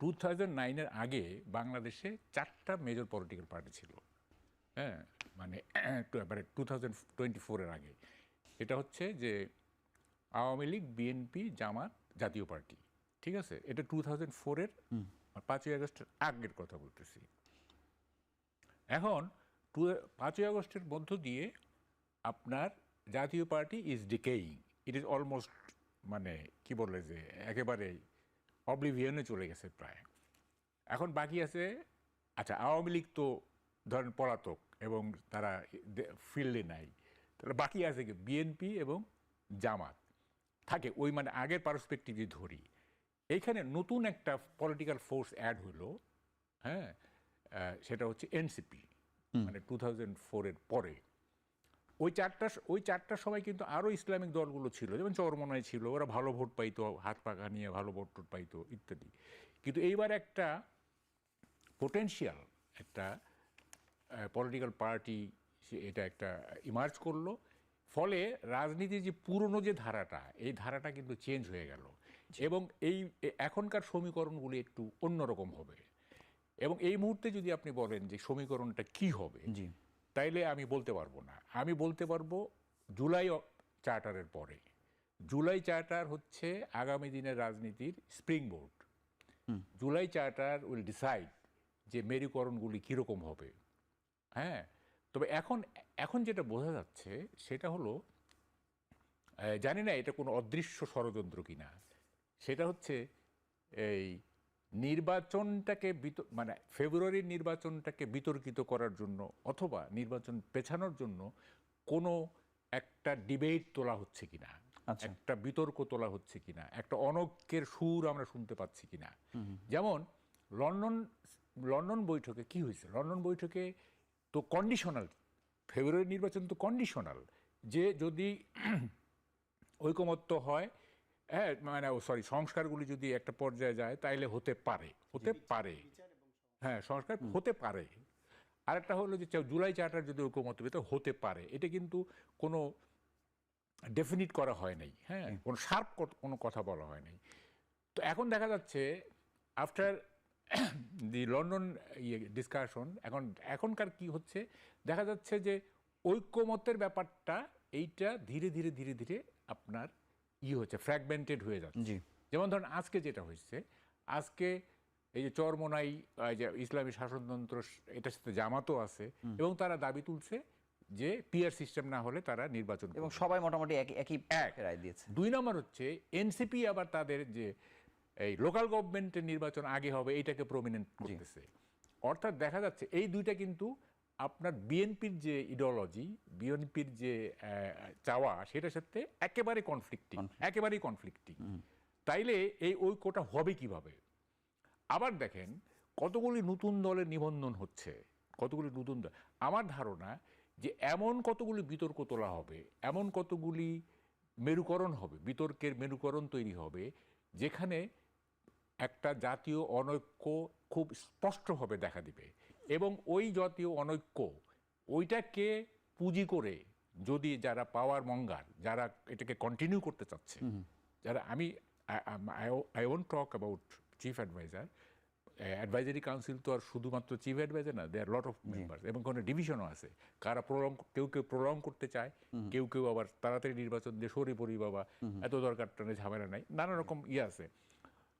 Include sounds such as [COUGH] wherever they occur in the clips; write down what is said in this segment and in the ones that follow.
Two thousand নাইনের আগে বাংলাদেশে চারটা মেজর পলিটিক্যাল পার্টি ছিল। হ্যাঁ মানে মানে টু থাউজেন্ড টোয়েন্টি ফোরের আগে। এটা হচ্ছে যে আওয়ামী লীগ বিএনপি জামাত জাতীয় পার্টি ঠিক আছে? এটা টু থাউজেন্ড ফোরের পাঁচই আগস্টের আগের কথা বলতেছি। এখন টু পাঁচই আগস্টের মধ্য দিয়ে আপনার Jatiya party is decaying it is almost মানে কি বলে যে একেবারে অবলিভিয়নে চলে গেছে প্রায়। এখন বাকি আছে আচ্ছা আওয়ামী লীগ তো ধরেন পলাতক এবং তারা ফিল্ডে নাই। তাহলে বাকি আছে কি? বিএনপি এবং জামাত। থাকে ওই মানে আগের পারসপেক্টিভ যদি ধরি। এইখানে নতুন একটা পলিটিক্যাল ফোর্স অ্যাড হলো হ্যাঁ? সেটা হচ্ছে এনসিপি মানে টু থাউজেন্ড ফোরের পরে। ওই চারটা ওই চারটার সময় কিন্তু আরও ইসলামিক দলগুলো ছিল। যেমন চরমনায় ছিল ওরা ভালো ভোট পাইতো হাত পাকা নিয়ে ভালো ভোট টোট পাইতো ইত্যাদি। কিন্তু এইবার একটা পোটেনশিয়াল একটা পলিটিক্যাল পার্টি এটা একটা ইমার্জ করল। ফলে রাজনীতির যে পুরনো যে ধারাটা এই ধারাটা কিন্তু চেঞ্জ হয়ে গেল। এবং এই এখনকার সমীকরণগুলি একটু অন্যরকম হবে। এবং এই মুহূর্তে যদি আপনি বলেন যে সমীকরণটা কি হবে জি। তাইলে আমি বলতে পারব না। আমি বলতে পারব জুলাই চার্টারের পরে। জুলাই চার্টার হচ্ছে আগামী দিনের রাজনীতির spring board July charter will decide যে মেরুকরণগুলি কীরকম হবে। হ্যাঁ? তবে এখন এখন যেটা বোঝা যাচ্ছে সেটা হলো জানি না এটা কোনো অদৃশ্য ষড়যন্ত্র কিনা। সেটা হচ্ছে এই নির্বাচনটাকে বিত- মানে ফেব্রুয়ারির নির্বাচনটাকে বিতর্কিত করার জন্য অথবা নির্বাচন পেছানোর জন্য কোনো একটা ডিবেট তোলা হচ্ছে কিনা আচ্ছা। একটা বিতর্ক তোলা হচ্ছে কিনা একটা অনৈক্যের সুর আমরা শুনতে পাচ্ছি কিনা। যেমন লন্ডন লন্ডন বৈঠকে কি হয়েছে? লন্ডন বৈঠকে তো কন্ডিশনাল ফেব্রুয়ারি নির্বাচন তো কন্ডিশনাল যে যদি [CLEARS THROAT] ঐকমত্য হয় হ্যাঁ মানে সরি সংস্কারগুলি যদি একটা পর্যায়ে যায় তাইলে হতে পারে হতে পারে। হ্যাঁ সংস্কার হতে পারে। আরেকটা হলো যে জুলাই চার্টার যদি ঐকমত্য পেতে হতে পারে। এটা কিন্তু কোনো ডেফিনিট করা হয় নাই হ্যাঁ কোনো শার্প কোনো কথা বলা হয় নাই। তো এখন দেখা যাচ্ছে আফটার দি লন্ডন ইয়ে ডিসকাশন এখন এখনকার কি হচ্ছে দেখা যাচ্ছে যে ঐক্যমতের ব্যাপারটা এইটা ধীরে ধীরে ধীরে ধীরে আপনার ই হচ্ছে ফ্র্যাগমেন্টেড হয়ে যাচ্ছে। জি। যেমন ধরেন আজকে যেটা হয়েছে আজকে এই যে চরমোনাই যে ইসলামী শাসনতন্ত্র এটার সাথে জামাতও আছে এবং তারা দাবি তুলছে যে পিয়ার সিস্টেম না হলে তারা নির্বাচন এবং সবাই মোটামুটি একই একই এক। রায় দিয়েছে। দুই নম্বর হচ্ছে এনসিপি আবার তাদের যে এই লোকাল গভর্নমেন্টের নির্বাচন আগে হবে এইটাকে প্রমিনেন্ট করতেছে। অর্থাৎ দেখা যাচ্ছে এই দুইটা কিন্তু আপনার বিএনপির যে ইডিওলজি বিএনপির যে চাওয়া সেটার সাথে একেবারে কনফ্লিক্টিং একেবারেই কনফ্লিক্টিং তাইলে এই ঐক্যটা হবে কীভাবে? আবার দেখেন কতগুলি নতুন দলের নিবন্ধন হচ্ছে কতগুলি নতুন দল আমার ধারণা যে এমন কতগুলি বিতর্ক তোলা হবে এমন কতগুলি মেরুকরণ হবে বিতর্কের মেরুকরণ তৈরি হবে যেখানে একটা জাতীয় অনৈক্য খুব স্পষ্টভাবে দেখা দিবে। এবং ওই জাতীয় অনৈক্য ওইটাকে পুঁজি করে যদি যারা পাওয়ার মঙ্গার যারা এটাকে কন্টিনিউ করতে চাচ্ছে যারা আমি I won't talk about chief adviser advisory council তো আর শুধুমাত্র চিফ অ্যাডভাইজার না they are lot of member এবং কোনো ডিভিশনও আছে। কারা প্রলং কেউ কেউ প্রলং করতে চায় কেউ কেউ আবার তাড়াতাড়ি নির্বাচন দিয়ে সরি পড়ি বাবা এত দরকার টানে ঝামেলা নাই নানা রকম ইয়ে আছে।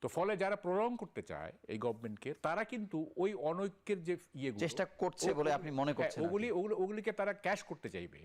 তো ফলে যারা প্রলং করতে চায় এই গভর্নমেন্টকে তারা কিন্তু ওই অনৈক্যের যে ইয়ে চেষ্টা করছে বলে আপনি মনে করছেন আর ওগুলি ওগুলিকে তারা ক্যাশ করতে চাইবে।